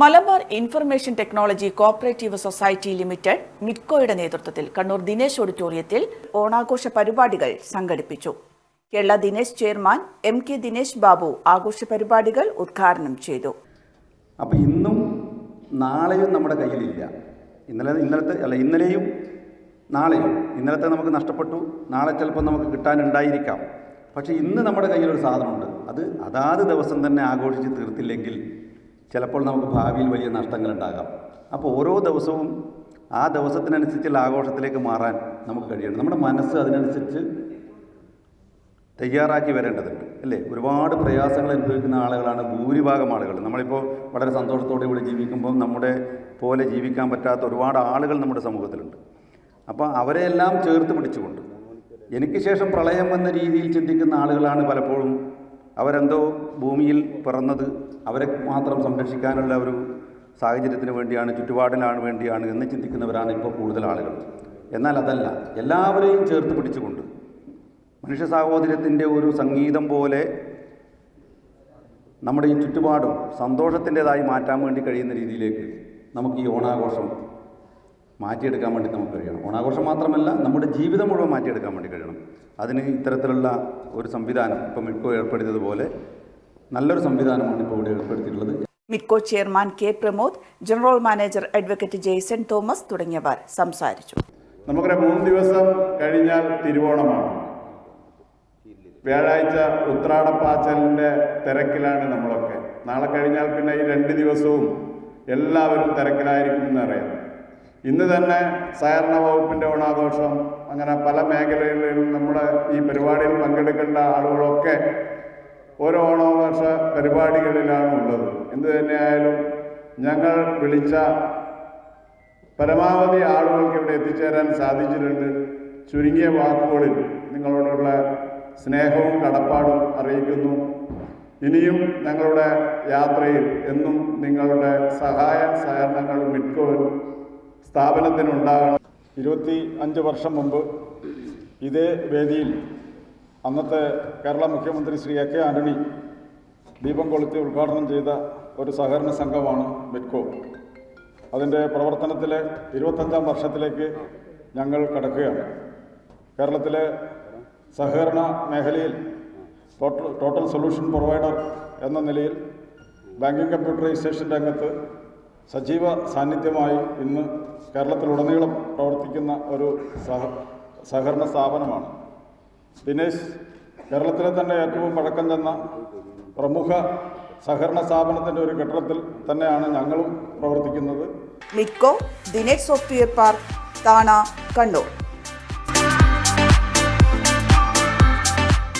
Malabar information technology cooperative society limited മിഡ്കോയുടെ നേതൃത്വത്തിൽ കണ്ണൂർ ദിനേശ് ഓഡിറ്റോറിയത്തിൽ ഓണാഘോഷ പരിപാടികൾ സംഘടിപ്പിച്ചു. Kerala Dinesh chairman M K Dinesh Babu ആഘോഷ പരിപാടികൾ ഉദ്ഘാടനം ചെയ്തു. അപ്പോൾ ഇന്നും നാളെയും നമ്മുടെ കയ്യിലില്ല. ഇന്നലെ ഇന്നലത്തെ അല്ല ഇന്നലെയും നാളെയും. ഇന്നലത്തെ നമുക്ക് നഷ്ടപ്പെട്ടു നാളെ ചിലപ്പോൾ നമുക്ക് കിട്ടാനുണ്ടായിരിക്കാം. പക്ഷേ ഇന്ന് നമ്മുടെ കയ്യിലൊരു സാധനമുണ്ട്. അത് അതാത് ദിവസം തന്നെ ആഘോഷിച്ച് തീർത്തില്ലെങ്കിൽ ചിലപ്പോൾ നമുക്ക് ഭാവിയിൽ വലിയ നഷ്ടങ്ങളുണ്ടാകാം. അപ്പോൾ ഓരോ ദിവസവും ആ ദിവസത്തിനനുസരിച്ചുള്ള ആഘോഷത്തിലേക്ക് മാറാൻ നമുക്ക് കഴിയണം. നമ്മുടെ മനസ്സ് അതിനനുസരിച്ച് തയ്യാറാക്കി വരേണ്ടതുണ്ട് അല്ലേ? ഒരുപാട് പ്രയാസങ്ങൾ അനുഭവിക്കുന്ന ആളുകളാണ് ഭൂരിഭാഗം ആളുകൾ. നമ്മളിപ്പോൾ വളരെ സന്തോഷത്തോടെ കൂടി ജീവിക്കുമ്പോൾ നമ്മുടെ പോലെ ജീവിക്കാൻ പറ്റാത്ത ഒരുപാട് ആളുകൾ നമ്മുടെ സമൂഹത്തിലുണ്ട്. അപ്പോൾ അവരെയെല്ലാം ചേർത്ത് പിടിച്ചുകൊണ്ട് എനിക്ക് ശേഷം പ്രളയം എന്ന രീതിയിൽ ചിന്തിക്കുന്ന ആളുകളാണ് പലപ്പോഴും അവരെന്തോ ഭൂമിയിൽ പിറന്നത് അവരെ മാത്രം സംരക്ഷിക്കാനുള്ള ഒരു സാഹചര്യത്തിന് വേണ്ടിയാണ് ചുറ്റുപാടിനാണ് വേണ്ടിയാണ് എന്ന് ചിന്തിക്കുന്നവരാണ് ഇപ്പോൾ കൂടുതൽ ആളുകൾ. എന്നാൽ അതല്ല എല്ലാവരെയും ചേർത്ത് പിടിച്ചുകൊണ്ട് മനുഷ്യ സാഹോദര്യത്തിന്റെ ഒരു സംഗീതം പോലെ നമ്മുടെ ഈ ചുറ്റുപാടും സന്തോഷത്തിന്റെതായി മാറ്റാൻ വേണ്ടി കഴിയുന്ന രീതിയിലേക്ക് നമുക്ക് ഈ ഓണാഘോഷം മാറ്റിയെടുക്കാൻ വേണ്ടി നമുക്ക് കഴിയണം. ഓണാഘോഷം മാത്രമല്ല നമ്മുടെ ജീവിതം മുഴുവൻ മാറ്റിയെടുക്കാൻ വേണ്ടി കഴിയണം. അതിന് ഇത്തരത്തിലുള്ള ഒരു സംവിധാനം ഇപ്പം മിഡ്കോ ഏർപ്പെടുത്തിയതുപോലെ നല്ലൊരു സംവിധാനമാണ് ഇപ്പോൾ ഇവിടെ ഏർപ്പെടുത്തിയിട്ടുള്ളത്. Midco chairman K Pramod general manager advocate Jaison Thomas തുടങ്ങിയവർ സംസാരിച്ചു. നമുക്കറിയാം മൂന്ന് ദിവസം കഴിഞ്ഞാൽ തിരുവോണമാണ്. വ്യാഴാഴ്ച ഉത്രാടപ്പാച്ചലിന്റെ തിരക്കിലാണ് നമ്മളൊക്കെ. നാളെ കഴിഞ്ഞാൽ പിന്നെ ഈ രണ്ട് ദിവസവും എല്ലാവരും തിരക്കിലായിരിക്കും എന്നറിയാം. ഇന്ന് തന്നെ സഹകരണ വകുപ്പിന്റെ ഓണാഘോഷം അങ്ങനെ പല മേഖലകളിലും നമ്മുടെ ഈ പരിപാടിയിൽ പങ്കെടുക്കേണ്ട ആളുകളൊക്കെ ഓരോ ഓണാഘോഷ പരിപാടികളിലാണ് ഉള്ളത്. എന്ത് തന്നെയായാലും ഞങ്ങൾ വിളിച്ച പരമാവധി ആളുകൾക്ക് ഇവിടെ എത്തിച്ചേരാൻ സാധിച്ചിട്ടുണ്ട്. ചുരുങ്ങിയ വാക്കുകളിൽ നിങ്ങളോടുള്ള സ്നേഹവും കടപ്പാടും അറിയിക്കുന്നു. ഇനിയും ഞങ്ങളുടെ യാത്രയിൽ എന്നും നിങ്ങളുടെ സഹായ സഹകരണങ്ങൾ മിക്കവും സ്ഥാപനത്തിനുണ്ടാകണം. ഇരുപത്തി അഞ്ച് വർഷം മുമ്പ് ഇതേ വേദിയിൽ അന്നത്തെ കേരള മുഖ്യമന്ത്രി ശ്രീ എ കെ ആന്റണി ദീപം കൊളുത്തി ഉദ്ഘാടനം ചെയ്ത ഒരു സഹകരണ സംഘമാണ് മെറ്റ്കോ അതിന്റെ പ്രവർത്തനത്തിലെ ഇരുപത്തഞ്ചാം വർഷത്തിലേക്ക് ഞങ്ങൾ കടക്കുകയാണ്. കേരളത്തിലെ സഹകരണ മേഖലയിൽ ടോട്ടൽ സൊല്യൂഷൻ പ്രൊവൈഡർ എന്ന നിലയിൽ ബാങ്കിങ് കമ്പ്യൂട്ടറൈസേഷൻ രംഗത്ത് സജീവ സാന്നിധ്യമായി ഇന്ന് കേരളത്തിലുടനീളം പ്രവർത്തിക്കുന്ന ഒരു സഹ സഹകരണ സ്ഥാപനമാണ്. ദിനേശ് കേരളത്തിലെ തന്നെ ഏറ്റവും പഴക്കം ചെന്ന പ്രമുഖ സഹകരണ സ്ഥാപനത്തിന്റെ ഒരു കെട്ടിടത്തിൽ തന്നെയാണ് ഞങ്ങളും പ്രവർത്തിക്കുന്നത്. മിക്കോ ദിനേശ് സോഫ്റ്റ്വെയർ പാർക്ക് താണ കണ്ണൂർ.